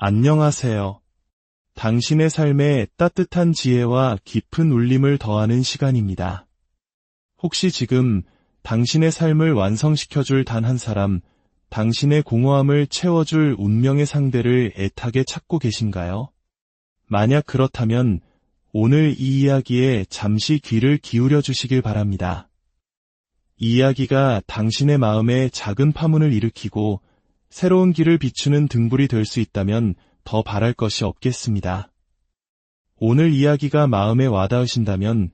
안녕하세요. 당신의 삶에 따뜻한 지혜와 깊은 울림을 더하는 시간입니다. 혹시 지금 당신의 삶을 완성시켜줄 단 한 사람, 당신의 공허함을 채워줄 운명의 상대를 애타게 찾고 계신가요? 만약 그렇다면 오늘 이 이야기에 잠시 귀를 기울여 주시길 바랍니다. 이 이야기가 당신의 마음에 작은 파문을 일으키고 새로운 길을 비추는 등불이 될 수 있다면 더 바랄 것이 없겠습니다. 오늘 이야기가 마음에 와닿으신다면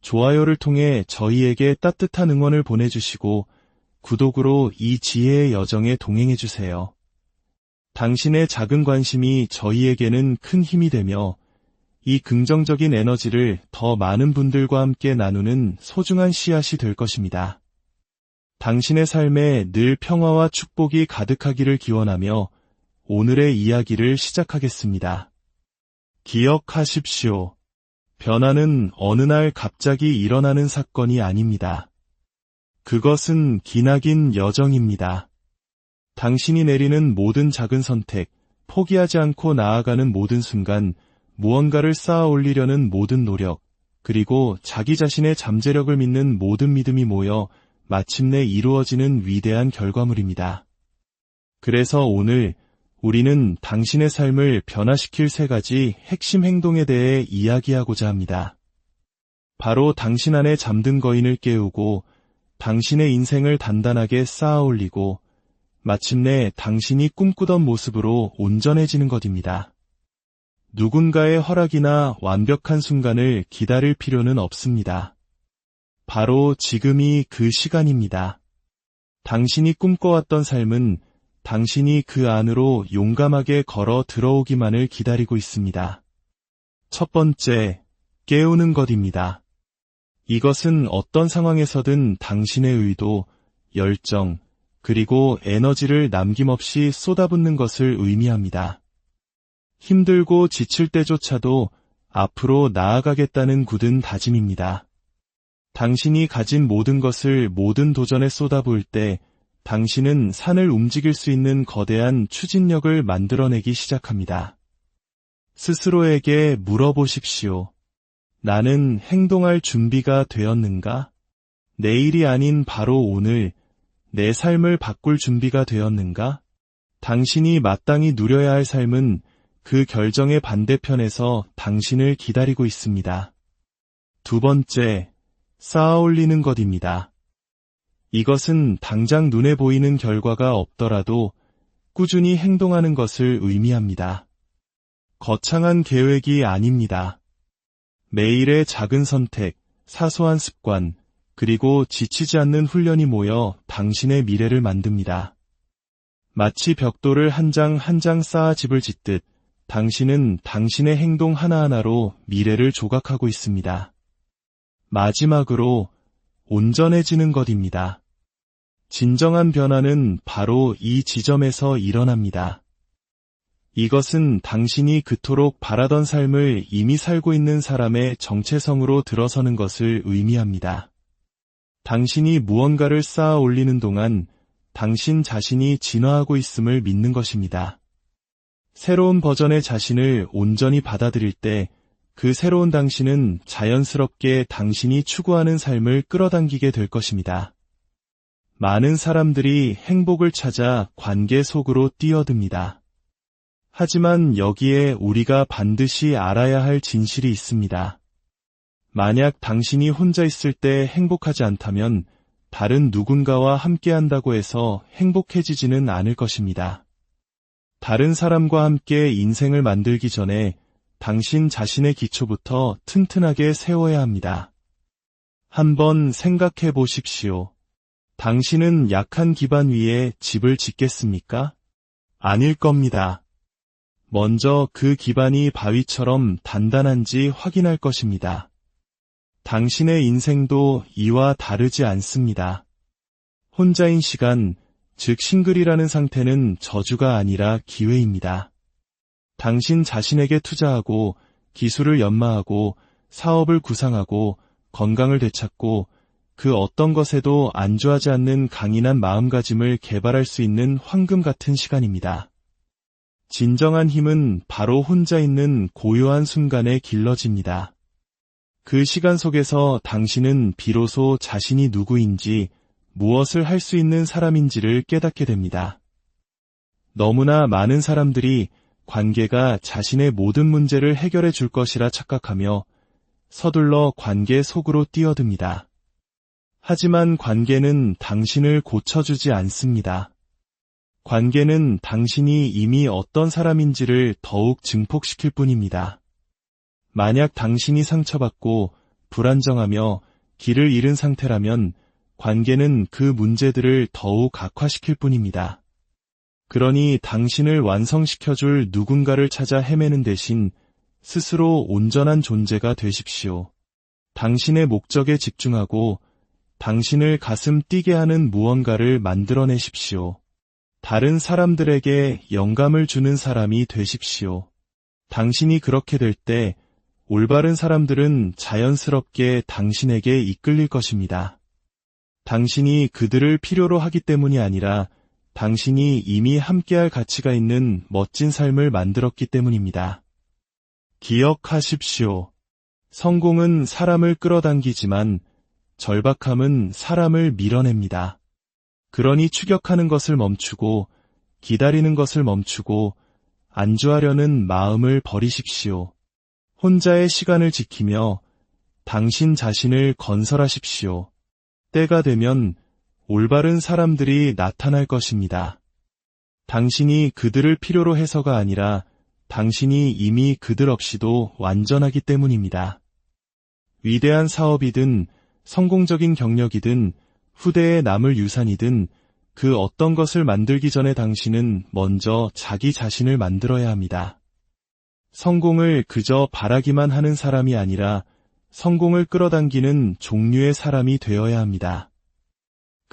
좋아요를 통해 저희에게 따뜻한 응원을 보내주시고 구독으로 이 지혜의 여정에 동행해주세요. 당신의 작은 관심이 저희에게는 큰 힘이 되며 이 긍정적인 에너지를 더 많은 분들과 함께 나누는 소중한 씨앗이 될 것입니다. 당신의 삶에 늘 평화와 축복이 가득하기를 기원하며 오늘의 이야기를 시작하겠습니다. 기억하십시오. 변화는 어느 날 갑자기 일어나는 사건이 아닙니다. 그것은 기나긴 여정입니다. 당신이 내리는 모든 작은 선택, 포기하지 않고 나아가는 모든 순간, 무언가를 쌓아 올리려는 모든 노력, 그리고 자기 자신의 잠재력을 믿는 모든 믿음이 모여 마침내 이루어지는 위대한 결과물입니다. 그래서 오늘 우리는 당신의 삶을 변화시킬 세 가지 핵심 행동에 대해 이야기하고자 합니다. 바로 당신 안에 잠든 거인을 깨우고 당신의 인생을 단단하게 쌓아 올리고 마침내 당신이 꿈꾸던 모습으로 온전해지는 것입니다. 누군가의 허락이나 완벽한 순간을 기다릴 필요는 없습니다. 바로 지금이 그 시간입니다. 당신이 꿈꿔왔던 삶은 당신이 그 안으로 용감하게 걸어 들어오기만을 기다리고 있습니다. 첫 번째, 깨우는 것입니다. 이것은 어떤 상황에서든 당신의 의도, 열정, 그리고 에너지를 남김없이 쏟아붓는 것을 의미합니다. 힘들고 지칠 때조차도 앞으로 나아가겠다는 굳은 다짐입니다. 당신이 가진 모든 것을 모든 도전에 쏟아부을 때 당신은 산을 움직일 수 있는 거대한 추진력을 만들어내기 시작합니다. 스스로에게 물어보십시오. 나는 행동할 준비가 되었는가? 내일이 아닌 바로 오늘 내 삶을 바꿀 준비가 되었는가? 당신이 마땅히 누려야 할 삶은 그 결정의 반대편에서 당신을 기다리고 있습니다. 두 번째, 쌓아 올리는 것입니다. 이것은 당장 눈에 보이는 결과가 없더라도 꾸준히 행동하는 것을 의미합니다. 거창한 계획이 아닙니다. 매일의 작은 선택, 사소한 습관, 그리고 지치지 않는 훈련이 모여 당신의 미래를 만듭니다. 마치 벽돌을 한 장 한장 쌓아 집을 짓듯 당신은 당신의 행동 하나하나로 미래를 조각하고 있습니다. 마지막으로 온전해지는 것입니다. 진정한 변화는 바로 이 지점에서 일어납니다. 이것은 당신이 그토록 바라던 삶을 이미 살고 있는 사람의 정체성으로 들어서는 것을 의미합니다. 당신이 무언가를 쌓아 올리는 동안 당신 자신이 진화하고 있음을 믿는 것입니다. 새로운 버전의 자신을 온전히 받아들일 때 그 새로운 당신은 자연스럽게 당신이 추구하는 삶을 끌어당기게 될 것입니다. 많은 사람들이 행복을 찾아 관계 속으로 뛰어듭니다. 하지만 여기에 우리가 반드시 알아야 할 진실이 있습니다. 만약 당신이 혼자 있을 때 행복하지 않다면 다른 누군가와 함께 한다고 해서 행복해지지는 않을 것입니다. 다른 사람과 함께 인생을 만들기 전에 당신 자신의 기초부터 튼튼하게 세워야 합니다. 한번 생각해 보십시오. 당신은 약한 기반 위에 집을 짓겠습니까? 아닐 겁니다. 먼저 그 기반이 바위처럼 단단한지 확인할 것입니다. 당신의 인생도 이와 다르지 않습니다. 혼자인 시간, 즉 싱글이라는 상태는 저주가 아니라 기회입니다. 당신 자신에게 투자하고 기술을 연마하고 사업을 구상하고 건강을 되찾고 그 어떤 것에도 안주하지 않는 강인한 마음가짐을 개발할 수 있는 황금 같은 시간입니다. 진정한 힘은 바로 혼자 있는 고요한 순간에 길러집니다. 그 시간 속에서 당신은 비로소 자신이 누구인지 무엇을 할 수 있는 사람인지를 깨닫게 됩니다. 너무나 많은 사람들이 관계가 자신의 모든 문제를 해결해 줄 것이라 착각하며 서둘러 관계 속으로 뛰어듭니다. 하지만 관계는 당신을 고쳐주지 않습니다. 관계는 당신이 이미 어떤 사람인지를 더욱 증폭시킬 뿐입니다. 만약 당신이 상처받고 불안정하며 길을 잃은 상태라면 관계는 그 문제들을 더욱 악화시킬 뿐입니다. 그러니 당신을 완성시켜줄 누군가를 찾아 헤매는 대신 스스로 온전한 존재가 되십시오. 당신의 목적에 집중하고 당신을 가슴 뛰게 하는 무언가를 만들어내십시오. 다른 사람들에게 영감을 주는 사람이 되십시오. 당신이 그렇게 될 때 올바른 사람들은 자연스럽게 당신에게 이끌릴 것입니다. 당신이 그들을 필요로 하기 때문이 아니라 당신이 이미 함께할 가치가 있는 멋진 삶을 만들었기 때문입니다. 기억하십시오. 성공은 사람을 끌어당기지만 절박함은 사람을 밀어냅니다. 그러니 추격하는 것을 멈추고 기다리는 것을 멈추고 안주하려는 마음을 버리십시오. 혼자의 시간을 지키며 당신 자신을 건설하십시오. 때가 되면 올바른 사람들이 나타날 것입니다. 당신이 그들을 필요로 해서가 아니라 당신이 이미 그들 없이도 완전하기 때문입니다. 위대한 사업이든 성공적인 경력이든 후대에 남을 유산이든 그 어떤 것을 만들기 전에 당신은 먼저 자기 자신을 만들어야 합니다. 성공을 그저 바라기만 하는 사람이 아니라 성공을 끌어당기는 종류의 사람이 되어야 합니다.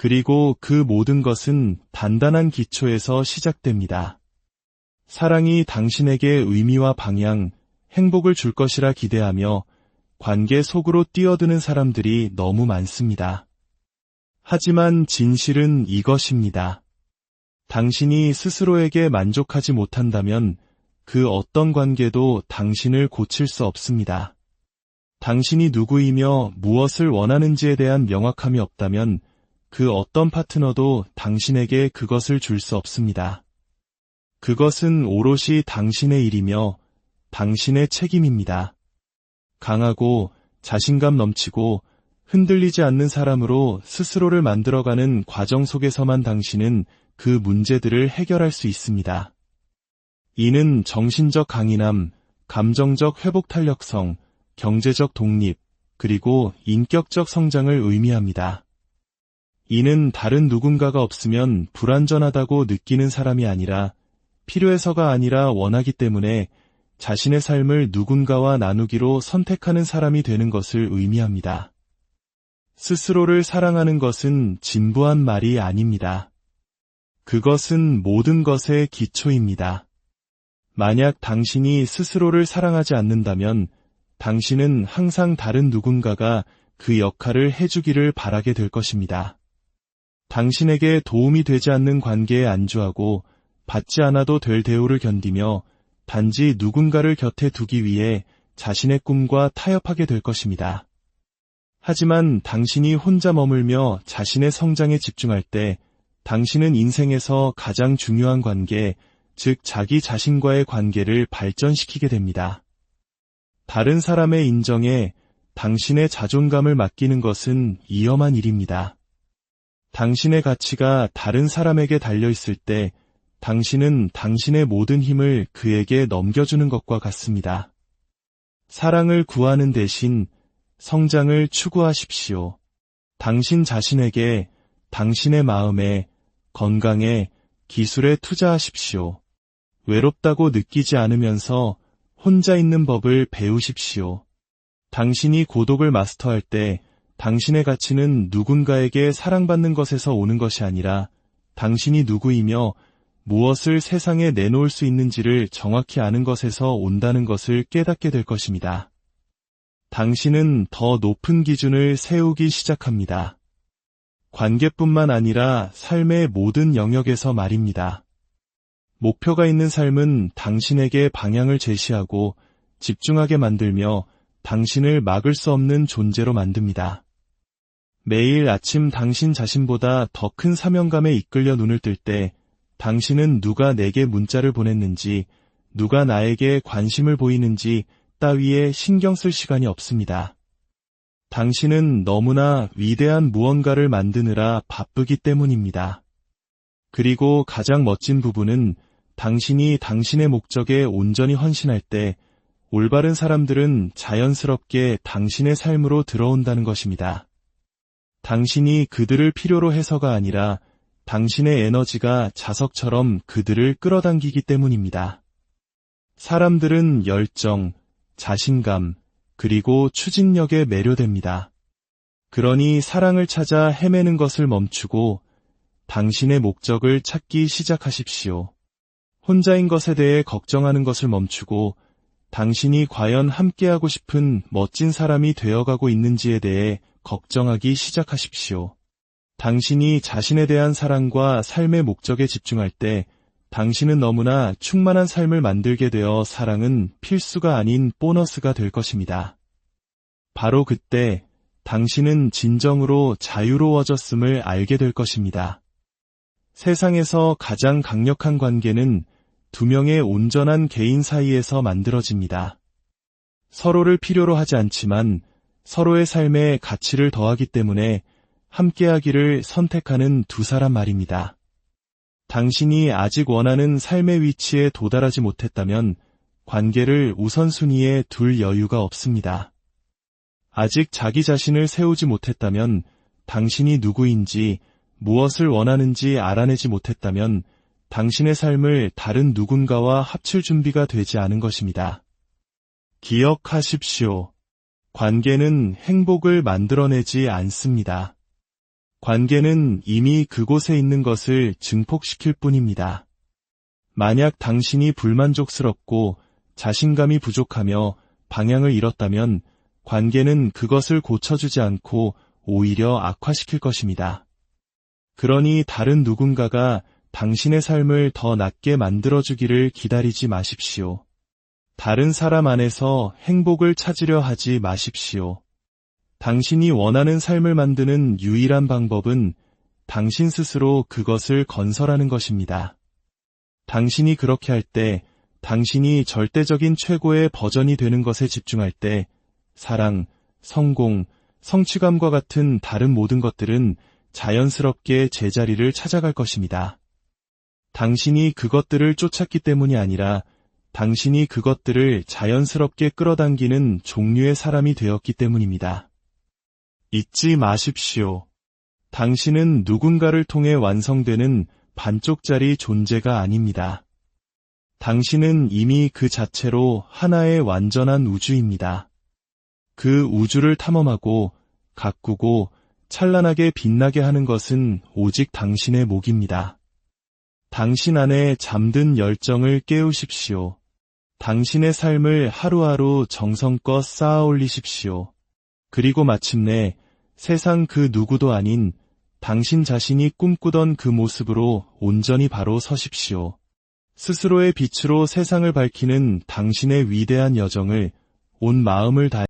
그리고 그 모든 것은 단단한 기초에서 시작됩니다. 사랑이 당신에게 의미와 방향, 행복을 줄 것이라 기대하며 관계 속으로 뛰어드는 사람들이 너무 많습니다. 하지만 진실은 이것입니다. 당신이 스스로에게 만족하지 못한다면 그 어떤 관계도 당신을 고칠 수 없습니다. 당신이 누구이며 무엇을 원하는지에 대한 명확함이 없다면 그 어떤 파트너도 당신에게 그것을 줄 수 없습니다. 그것은 오롯이 당신의 일이며 당신의 책임입니다. 강하고 자신감 넘치고 흔들리지 않는 사람으로 스스로를 만들어가는 과정 속에서만 당신은 그 문제들을 해결할 수 있습니다. 이는 정신적 강인함, 감정적 회복 탄력성, 경제적 독립, 그리고 인격적 성장을 의미합니다. 이는 다른 누군가가 없으면 불완전하다고 느끼는 사람이 아니라 필요해서가 아니라 원하기 때문에 자신의 삶을 누군가와 나누기로 선택하는 사람이 되는 것을 의미합니다. 스스로를 사랑하는 것은 진부한 말이 아닙니다. 그것은 모든 것의 기초입니다. 만약 당신이 스스로를 사랑하지 않는다면 당신은 항상 다른 누군가가 그 역할을 해주기를 바라게 될 것입니다. 당신에게 도움이 되지 않는 관계에 안주하고 받지 않아도 될 대우를 견디며 단지 누군가를 곁에 두기 위해 자신의 꿈과 타협하게 될 것입니다. 하지만 당신이 혼자 머물며 자신의 성장에 집중할 때 당신은 인생에서 가장 중요한 관계, 즉 자기 자신과의 관계를 발전시키게 됩니다. 다른 사람의 인정에 당신의 자존감을 맡기는 것은 위험한 일입니다. 당신의 가치가 다른 사람에게 달려 있을 때 당신은 당신의 모든 힘을 그에게 넘겨주는 것과 같습니다. 사랑을 구하는 대신 성장을 추구하십시오. 당신 자신에게, 당신의 마음에, 건강에, 기술에 투자하십시오. 외롭다고 느끼지 않으면서 혼자 있는 법을 배우십시오. 당신이 고독을 마스터할 때 당신의 가치는 누군가에게 사랑받는 것에서 오는 것이 아니라 당신이 누구이며 무엇을 세상에 내놓을 수 있는지를 정확히 아는 것에서 온다는 것을 깨닫게 될 것입니다. 당신은 더 높은 기준을 세우기 시작합니다. 관계뿐만 아니라 삶의 모든 영역에서 말입니다. 목표가 있는 삶은 당신에게 방향을 제시하고 집중하게 만들며 당신을 막을 수 없는 존재로 만듭니다. 매일 아침 당신 자신보다 더 큰 사명감에 이끌려 눈을 뜰 때 당신은 누가 내게 문자를 보냈는지, 누가 나에게 관심을 보이는지 따위에 신경 쓸 시간이 없습니다. 당신은 너무나 위대한 무언가를 만드느라 바쁘기 때문입니다. 그리고 가장 멋진 부분은 당신이 당신의 목적에 온전히 헌신할 때 올바른 사람들은 자연스럽게 당신의 삶으로 들어온다는 것입니다. 당신이 그들을 필요로 해서가 아니라 당신의 에너지가 자석처럼 그들을 끌어당기기 때문입니다. 사람들은 열정, 자신감, 그리고 추진력에 매료됩니다. 그러니 사랑을 찾아 헤매는 것을 멈추고 당신의 목적을 찾기 시작하십시오. 혼자인 것에 대해 걱정하는 것을 멈추고 당신이 과연 함께하고 싶은 멋진 사람이 되어가고 있는지에 대해 걱정하기 시작하십시오. 당신이 자신에 대한 사랑과 삶의 목적에 집중할 때 당신은 너무나 충만한 삶을 만들게 되어 사랑은 필수가 아닌 보너스가 될 것입니다. 바로 그때 당신은 진정으로 자유로워졌음을 알게 될 것입니다. 세상에서 가장 강력한 관계는 두 명의 온전한 개인 사이에서 만들어집니다. 서로를 필요로 하지 않지만 서로의 삶에 가치를 더하기 때문에 함께하기를 선택하는 두 사람 말입니다. 당신이 아직 원하는 삶의 위치에 도달하지 못했다면 관계를 우선순위에 둘 여유가 없습니다. 아직 자기 자신을 세우지 못했다면 당신이 누구인지 무엇을 원하는지 알아내지 못했다면 당신의 삶을 다른 누군가와 합칠 준비가 되지 않은 것입니다. 기억하십시오. 관계는 행복을 만들어내지 않습니다. 관계는 이미 그곳에 있는 것을 증폭시킬 뿐입니다. 만약 당신이 불만족스럽고 자신감이 부족하며 방향을 잃었다면 관계는 그것을 고쳐주지 않고 오히려 악화시킬 것입니다. 그러니 다른 누군가가 당신의 삶을 더 낫게 만들어주기를 기다리지 마십시오. 다른 사람 안에서 행복을 찾으려 하지 마십시오. 당신이 원하는 삶을 만드는 유일한 방법은 당신 스스로 그것을 건설하는 것입니다. 당신이 그렇게 할 때, 당신이 절대적인 최고의 버전이 되는 것에 집중할 때, 사랑, 성공, 성취감과 같은 다른 모든 것들은 자연스럽게 제자리를 찾아갈 것입니다. 당신이 그것들을 쫓았기 때문이 아니라 당신이 그것들을 자연스럽게 끌어당기는 종류의 사람이 되었기 때문입니다. 잊지 마십시오. 당신은 누군가를 통해 완성되는 반쪽짜리 존재가 아닙니다. 당신은 이미 그 자체로 하나의 완전한 우주입니다. 그 우주를 탐험하고 가꾸고 찬란하게 빛나게 하는 것은 오직 당신의 목입니다. 당신 안에 잠든 열정을 깨우십시오. 당신의 삶을 하루하루 정성껏 쌓아 올리십시오. 그리고 마침내 세상 그 누구도 아닌 당신 자신이 꿈꾸던 그 모습으로 온전히 바로 서십시오. 스스로의 빛으로 세상을 밝히는 당신의 위대한 여정을 온 마음을 다해